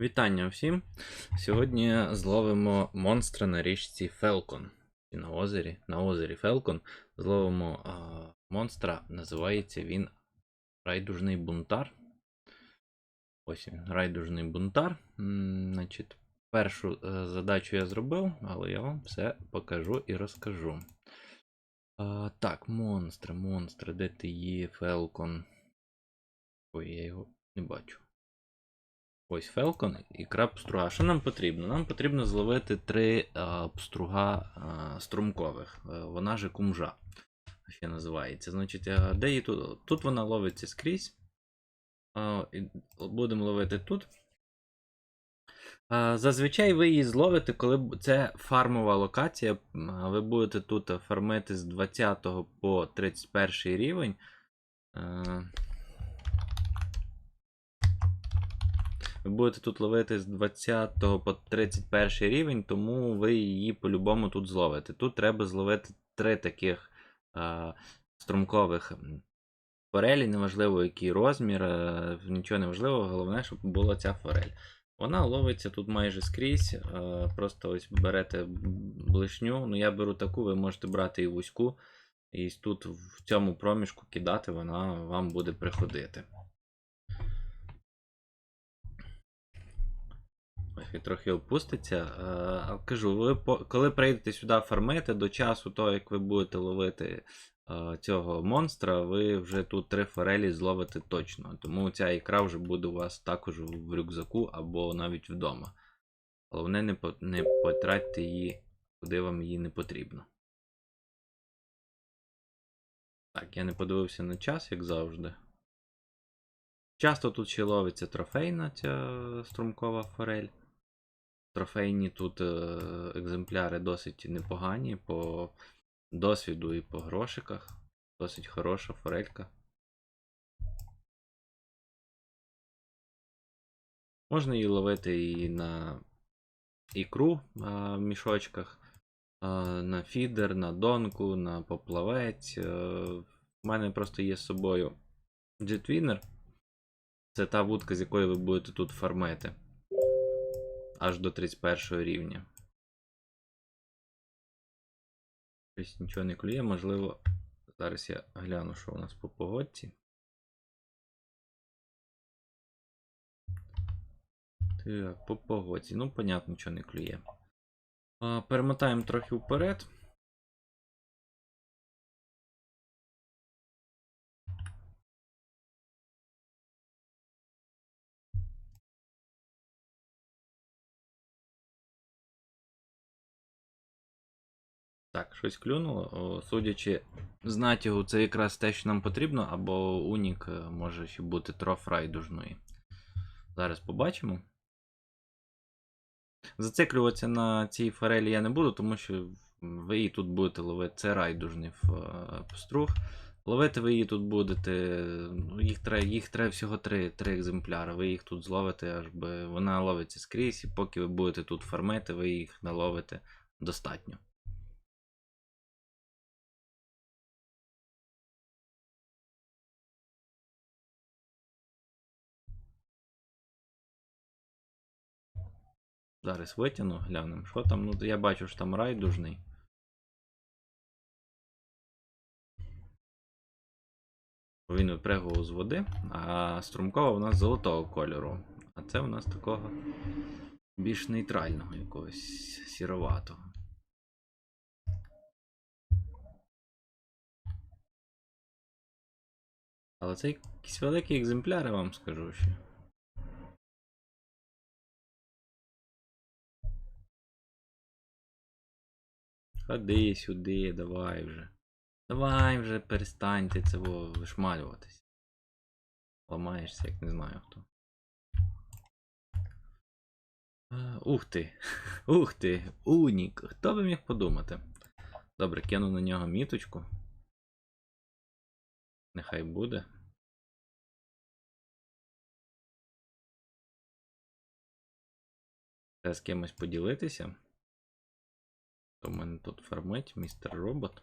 Вітання всім! Сьогодні зловимо монстра на річці Фелкон. І на озері, на озері Фелкон зловимо а, монстра, називається він Райдужний бунтар. Ось він, райдужний бунтар. М, Значить, першу е, задачу я зробив, але я вам все покажу і розкажу. А, так, монстри, монстри, де ти є, Фелкон? Ой, я його не бачу. Ось Фелкон і краб пструга. Що нам потрібно? Нам потрібно зловити три а, пструга а, струмкових. Е, Вона же кумжа. Ще називається. Значить, а, де її тут? Тут вона ловиться скрізь. А, і будемо ловити тут. А, Зазвичай ви її зловите, коли це фармова локація. Ви будете тут фармити з 20 по 31 рівень. Е, Ви будете тут ловити з 20 по 31 рівень, тому ви її по-любому тут зловите. Тут треба зловити три таких а, струмкових м, форелі, неважливо який розмір, е, нічого не важливо, головне, щоб була ця форель. Вона ловиться тут майже скрізь. е, Просто ось берете блишню. Ну, я беру таку, ви можете брати і вузьку. І тут в цьому проміжку кидати, вона вам буде приходити. Він трохи опуститься. Е, кажу, ви коли прийдете сюди фармити до часу, того, як ви будете ловити е, цього монстра, ви вже тут три форелі зловите точно. Тому ця ікра вже буде у вас також в рюкзаку або навіть вдома. Головне, не, по- не потратьте її, куди вам її не потрібно. Так, я не подивився на час, як завжди. Часто тут ще ловиться трофейна ця струмкова форель. Трофейні тут е, екземпляри досить непогані по досвіду і по грошиках. Досить хороша форелька. Можна її ловити і на ікру а, в мішочках, а, на фідер, на донку, на поплавець. Е, В мене просто є з собою джетвінер. Це та вудка, з якої ви будете тут фармити. Аж до 31 рівня. Щось нічого не клює, можливо. Зараз я гляну, що у нас по погодці. Так, по погодці. Ну, понятно, що не клює. Перемотаємо трохи вперед. Так, щось клюнуло. Судячи з натягу, це якраз те, що нам потрібно, або унік е, може ще бути троф райдужної. Зараз побачимо. Зациклюватися на цій форелі я не буду, тому що ви її тут будете ловити. Це райдужний е, пструг. Ловити ви її тут будете. ну, Їх треба, їх треба всього три, три екземпляри. Ви їх тут зловите, аж би вона ловиться скрізь, і поки ви будете тут фармити, ви їх наловите достатньо. Зараз витягну, глянемо, що там. Ну, я бачу, що там райдужний. Він випригував з води, а струмкова у нас золотого кольору. А це у нас такого більш нейтрального якогось сіроватого. Але це якийсь великий екземпляр, я вам скажу ще. Ходи сюди, давай вже. Давай вже перестаньте це вишмалюватись. Ламаєшся, як не знаю хто. Ух ти. Ух ти. Унік. Хто би міг подумати? Добре, кину на нього міточку. Нехай буде. Треба з кимось поділитися. Хто в мене тут фармить, містер робот.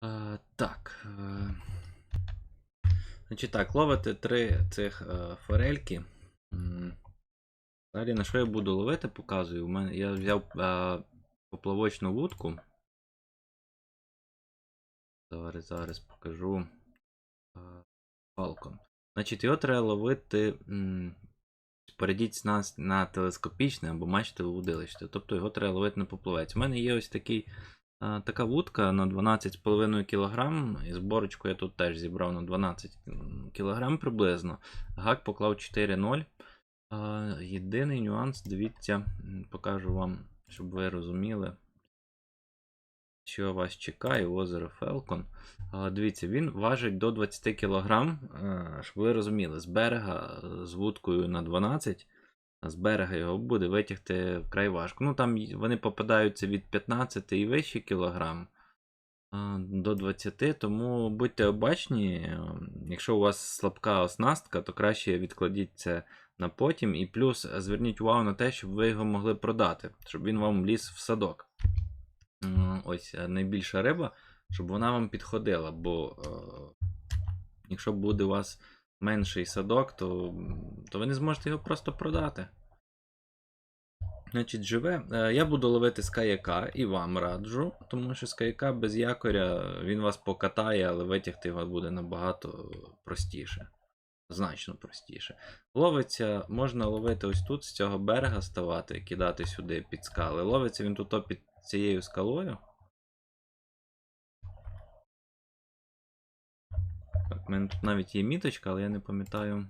А, так. Значить так, ловите три цих е, форельки. Далі на що я буду ловити, показую. У мене я взяв е, поплавочну вудку. Зараз, зараз покажу. Е, Falcon. Значить, його треба ловити. Перейдіть на, на телескопічне або мачтове удилище. Тобто його треба ловити на поплавець. У мене є ось такий, а, така вудка на 12,5 кг. І зборочку я тут теж зібрав на 12 кг приблизно. Гак поклав 4,0. Е, єдиний нюанс, дивіться, покажу вам, щоб ви розуміли, що вас чекає, озеро Фелкон. Дивіться, він важить до 20 кг, щоб ви розуміли, з берега е, з вудкою на 12, а з берега його буде витягти вкрай важко. Ну там вони попадаються від 15 і вище кілограм до 20, тому будьте обачні. е, Якщо у вас слабка оснастка, то краще відкладіть це на потім. І плюс е, зверніть увагу на те, щоб ви його могли продати, щоб він вам вліз в садок. Ось е, найбільша риба, щоб вона вам підходила, бо е, якщо буде у вас менший садок, то, то ви не зможете його просто продати. Значить, живе. Е, Я буду ловити з каяка і вам раджу, тому що з каяка без якоря він вас покатає, але витягти його буде набагато простіше. Значно простіше. Ловиться, можна ловити ось тут, з цього берега ставати, кидати сюди під скали. Ловиться він тут під цією скалою. Так, в мене тут навіть є міточка, але я не пам'ятаю.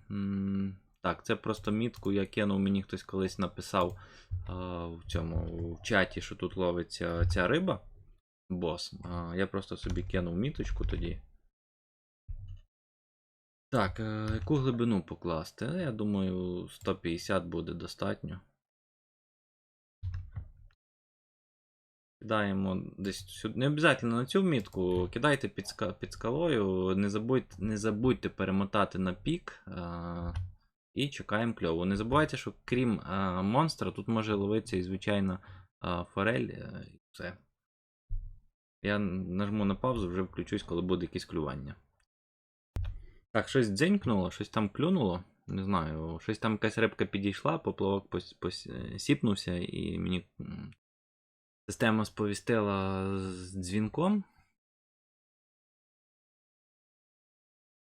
Так, це просто мітку я кинув, мені хтось колись написав а, в цьому в чаті, що тут ловиться ця риба. Бос. А, я просто собі кинув міточку тоді. Так, е, яку глибину покласти? Я думаю, 150 буде достатньо. Кидаємо десь сюди. Не обов'язково на цю мітку, кидайте під, ска... під скалою. Не забудьте, не забудьте перемотати на пік. А... І чекаємо кльову. Не забувайте, що крім а, монстра, тут може ловитися і звичайна а, форель. е, і все. Я нажму на паузу, вже включусь, коли буде якесь клювання. Так, щось дзенькнуло, щось там клюнуло. Не знаю, щось там якась рибка підійшла, поплавок пос... пос... е, сіпнувся, і мені система сповістила з дзвінком.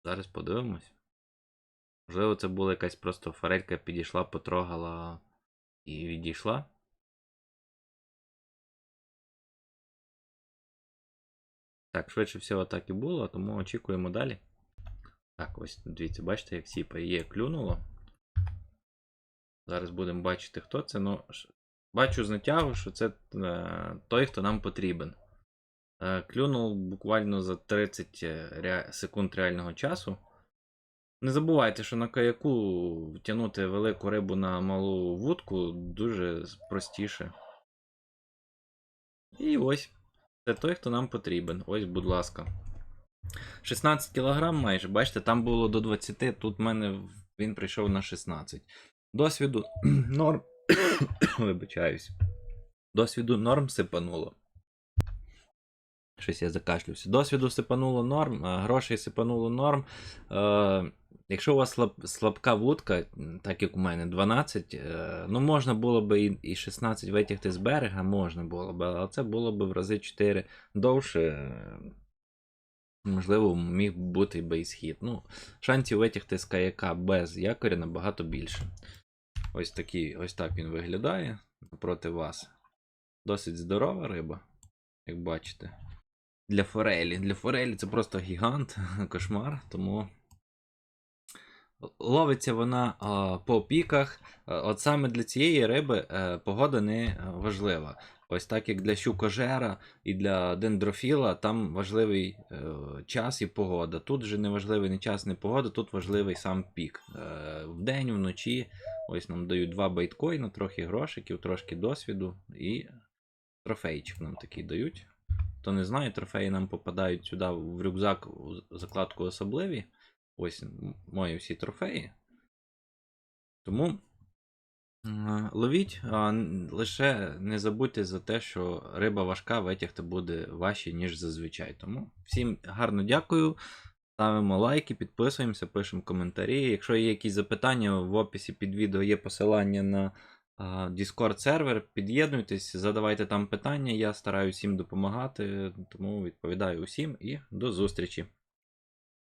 Зараз подивимось. Можливо, це була якась просто форелька підійшла, потрогала і відійшла. Так, швидше всього так і було, тому очікуємо далі. Так, ось дивіться, бачите, як сіпає є клюнуло. Зараз будемо бачити, хто це. Ну, бачу з натягу, що це е, той, хто нам потрібен. Е, клюнув буквально за 30 ре... секунд реального часу. Не забувайте, що на каяку втягнути велику рибу на малу вудку дуже простіше. І ось. Це той, хто нам потрібен. Ось, будь ласка. 16 кг майже, бачите, там було до 20, тут в мене він прийшов на 16. Досвіду норм. Вибачаюсь. Досвіду норм сипануло. Щось я закашлювся. Досвіду сипануло норм, грошей сипануло норм. Е, якщо у вас слаб, слабка вудка, так як у мене 12, е, ну можна було би і, і 16 витягти з берега, можна було б, але це було б в рази 4 довше. е, Можливо, міг бути і бейсхід. Ну, шансів витягти з каяка без якоря набагато більше. Ось такий, ось так він виглядає проти вас. Досить здорова риба, як бачите. Для форелі. Для форелі це просто гігант, кошмар, тому. Ловиться вона а, по піках. От саме для цієї риби е, погода не е, важлива. Ось так як для щукожера і для дендрофіла, там важливий е, час і погода. Тут же не важливий ні час, ні погода, тут важливий сам пік. Е, вдень, вночі. Ось нам дають два байткоїна, трохи грошиків, трошки досвіду і трофейчик нам такий дають. Хто не знає, трофеї нам попадають сюди в рюкзак у закладку особливі. Ось мої всі трофеї. Тому ловіть, а лише не забудьте за те, що риба важка, витягти буде важче, ніж зазвичай. Тому всім гарно дякую. Ставимо лайки, підписуємося, пишемо коментарі. Якщо є якісь запитання, в описі під відео є посилання на Discord сервер. Під'єднуйтесь, задавайте там питання. Я стараюсь всім допомагати, тому відповідаю усім і до зустрічі.